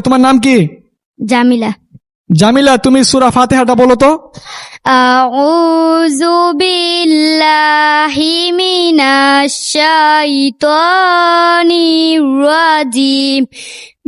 তোমার নাম কি? জামিলা। জামিলা তুমি সুরা ফাতেহাটা বলো তো। আউযু বিল্লাহি মিনাশ শাইতানির রাজিম।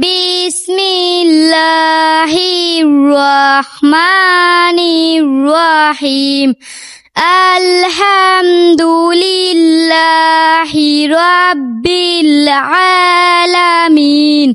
বিসমিল্লাহির রহমানির রহিম। আলহামদুলিল্লাহি রাব্বিল আলামিন।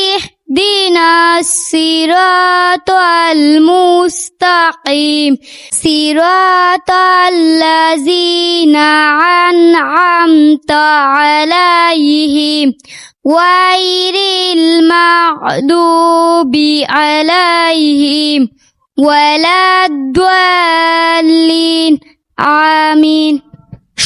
اهدنا الصراط المستقيم صراط الذين أنعمت عليهم غير المغضوب عليهم ولا الضالين آمين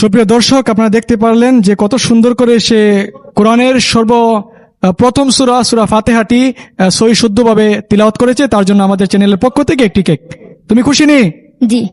সুপ্রিয় দর্শক আপনারা দেখতে পারলেন যে কত সুন্দর করে সে কোরআনের সর্ব আহ, প্রথম সুরা সুরা ফাতেহাটি সই শুদ্ধভাবে তিলাওয়াত করেছে, তার জন্য আমাদের চ্যানেলের পক্ষ থেকে একটি কেক। তুমি খুশি নি? জি।